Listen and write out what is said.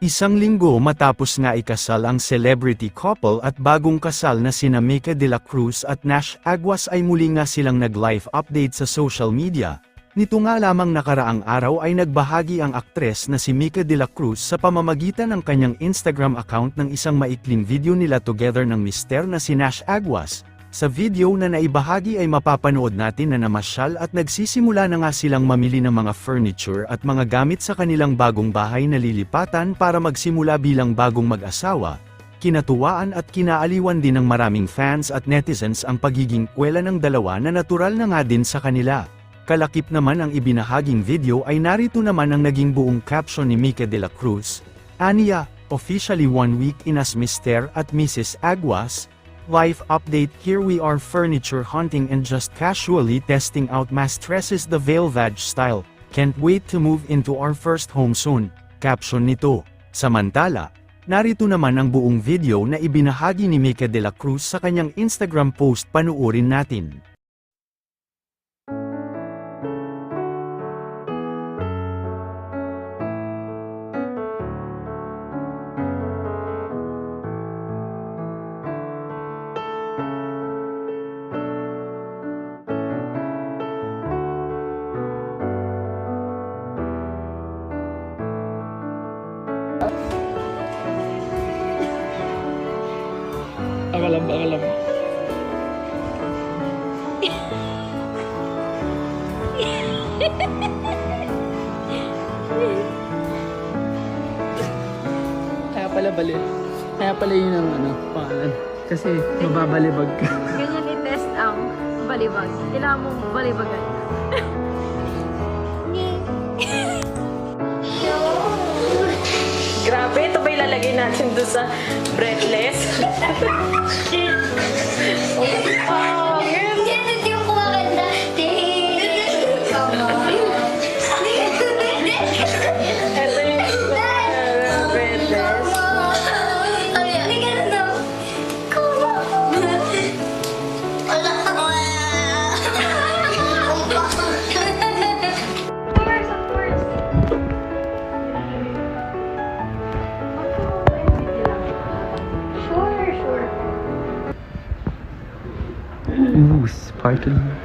Isang linggo matapos nga ikasal ang celebrity couple at bagong kasal na sina Mika de la Cruz at Nash Aguas ay muli nga silang nag-live update sa social media. Nito nga lamang nakaraang araw ay nagbahagi ang aktres na si Mika de la Cruz sa pamamagitan ng kanyang Instagram account ng isang maikling video nila together ng mister na si Nash Aguas. Sa video na naibahagi ay mapapanood natin na namasyal at nagsisimula na nga silang mamili ng mga furniture at mga gamit sa kanilang bagong bahay na lilipatan para magsimula bilang bagong mag-asawa. Kinatuwaan at kinaaliwan din ng maraming fans at netizens ang pagiging kwela ng dalawa na natural na nga din sa kanila. Kalakip naman ang ibinahaging video ay narito naman ang naging buong caption ni Mika de la Cruz. Aniya, officially one week in as Mr. at Mrs. Aguas, Life update Here we are furniture hunting and just casually testing out Mastresses the Veil Vag style. Can't wait to move into our first home soon. Caption nito. Samantala, narito naman ang buong video na ibinahagi ni Mika de la Cruz sa kanyang Instagram post panuorin natin. Akalam, akalam. Kaya pala bali. Kaya pala yun ang ano, pangalan. Kasi mababalibag ka. Ganyan i-test ang balibag. Kailangan mong balibagan. Grabe, ito ba ilalagay natin doon sa breadless? Ooh, sparkling.